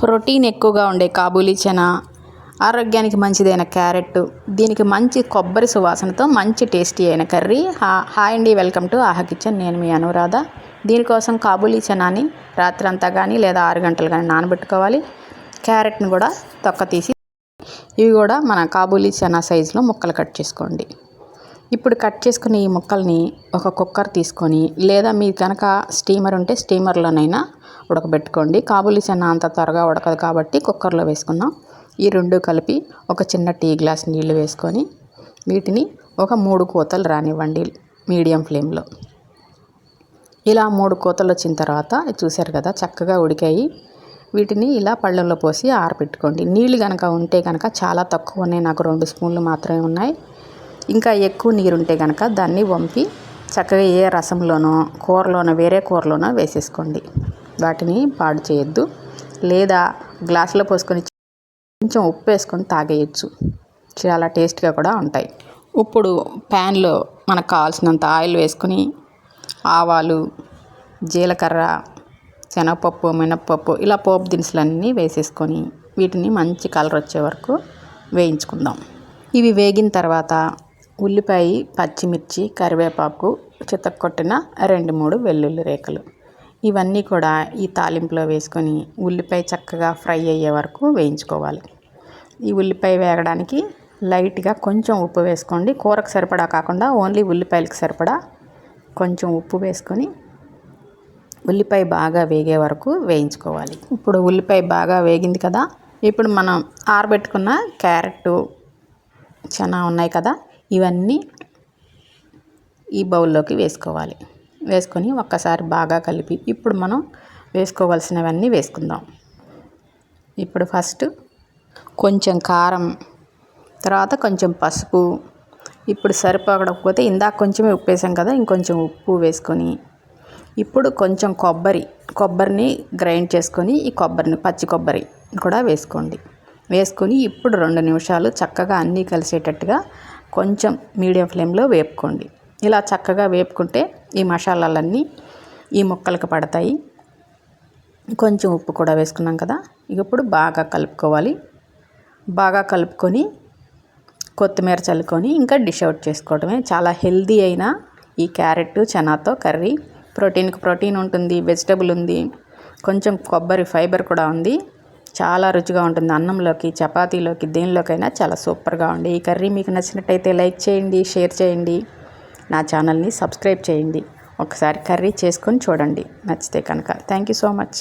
Protein ఎక్కువగా ఉండే కాబూలీ చనా. ఆరోగ్యానికి మంచిదైన క్యారెట్ దీనికి మంచి కొబ్బరి సువాసనతో మంచి టేస్టీ అయిన కర్రీ. హాయ్ అండి వెల్కమ్ టు ఆహా కిచెన్. నేను మీ అనురాధ. దీనికోసం కాబూలీ చనాని రాత్రంతా కానీ లేదా ఆరు గంటలు కానీ నానబెట్టుకోవాలి. క్యారెట్ని కూడా తొక్క తీసి ఇవి కూడా మన కాబూలీ చనా సైజులో ముక్కలు కట్ చేసుకోండి. ఇప్పుడు కట్ చేసుకున్న ఈ ముక్కల్ని ఒక కుక్కర్ తీసుకొని లేదా మీ కనుక స్టీమర్ ఉంటే స్టీమర్లోనైనా ఉడకబెట్టుకోండి. కాబూలీ చెన్న అంత త్వరగా ఉడకదు కాబట్టి కుక్కర్లో వేసుకున్నాం ఈ రెండు కలిపి ఒక చిన్న టీ గ్లాస్ నీళ్ళు వేసుకొని వీటిని ఒక మూడు కోతలు రానివ్వండి మీడియం ఫ్లేమ్లో. ఇలా మూడు కోతలు వచ్చిన తర్వాత చూశారు కదా చక్కగా ఉడికాయి. వీటిని ఇలా పళ్ళల్లో పోసి ఆరబెట్టుకోండి నీళ్ళు కనుక ఉంటే కనుక చాలా తక్కువ ఉన్నాయి నాకు రెండు స్పూన్లు మాత్రమే ఉన్నాయి. ఇంకా ఎక్కువ నీరు ఉంటే కనుక దాన్ని వంపి చక్కగా ఏ రసంలోనో కూరలోనో వేరే కూరలోనో వేసేసుకోండి. వాటిని పాడు చేయొద్దు. లేదా గ్లాసులో పోసుకొని కొంచెం ఉప్పు వేసుకొని తాగేయచ్చు. చాలా టేస్ట్గా కూడా ఉంటాయి. ఇప్పుడు ప్యాన్లో మనకు కావాల్సినంత ఆయిల్ వేసుకొని ఆవాలు జీలకర్ర శనగపప్పు మినప్పప్పు ఇలా పోపు దినుసులన్నీ వేసేసుకొని వీటిని మంచి కలర్ వచ్చే వరకు వేయించుకుందాం. ఇవి వేగిన తర్వాత ఉల్లిపాయ పచ్చిమిర్చి కరివేపాకు చితక్కొట్టిన రెండు మూడు వెల్లుల్లి రేకలు. ఇవన్నీ కూడా ఈ తాలింపులో వేసుకొని ఉల్లిపాయ చక్కగా ఫ్రై అయ్యే వరకు వేయించుకోవాలి. ఈ ఉల్లిపాయ వేగడానికి లైట్గా కొంచెం ఉప్పు వేసుకోండి. కూరకు సరిపడా కాకుండా ఓన్లీ ఉల్లిపాయలకు సరిపడా కొంచెం ఉప్పు వేసుకొని ఉల్లిపాయ బాగా వేగే వరకు వేయించుకోవాలి. ఇప్పుడు ఉల్లిపాయ బాగా వేగింది కదా ఇప్పుడు మనం ఆరబెట్టుకున్న క్యారెట్ చనా ఉన్నాయి కదా ఇవన్నీ ఈ బౌల్లోకి వేసుకోవాలి. వేసుకొని ఒక్కసారి బాగా కలిపి ఇప్పుడు మనం వేసుకోవాల్సినవన్నీ వేసుకుందాం. ఇప్పుడు ఫస్ట్ కొంచెం కారం తర్వాత కొంచెం పసుపు ఇప్పుడు సరిపడకపోతే ఇందాక కొంచెమే ఉప్పు వేసాం కదా ఇంకొంచెం ఉప్పు వేసుకొని ఇప్పుడు కొంచెం కొబ్బరి కొబ్బరిని గ్రైండ్ చేసుకొని ఈ కొబ్బరిని పచ్చి కొబ్బరి కూడా వేసుకోండి. వేసుకొని ఇప్పుడు రెండు నిమిషాలు చక్కగా అన్నీ కలిసేటట్టుగా కొంచెం మీడియం ఫ్లేమ్లో వేపుకోండి. ఇలా చక్కగా వేపుకుంటే ఈ మసాలాలన్నీ ఈ ముక్కలకు పడతాయి. కొంచెం ఉప్పు కూడా వేసుకున్నాం కదా. ఇప్పుడు బాగా కలుపుకోవాలి. బాగా కలుపుకొని కొత్తిమీర చల్లుకొని ఇంకా డిష్ అవుట్ చేసుకోవడమే చాలా హెల్దీ అయిన ఈ క్యారెట్ చనాతో కర్రీ. ప్రోటీన్కి ప్రోటీన్ ఉంటుంది వెజిటబుల్ ఉంది కొంచెం కొబ్బరి ఫైబర్ కూడా ఉంది. చాలా రుచిగా ఉంటుంది. అన్నంలోకి చపాతీలోకి దేనిలోకైనా చాలా సూపర్గా ఉంది. ఈ కర్రీ మీకు నచ్చినట్టయితే లైక్ చేయండి షేర్ చేయండి. నా ఛానల్ని సబ్స్క్రైబ్ చేయండి. ఒకసారి కర్రీ చేసుకొని చూడండి. నచ్చితే కనుక. Thank you so much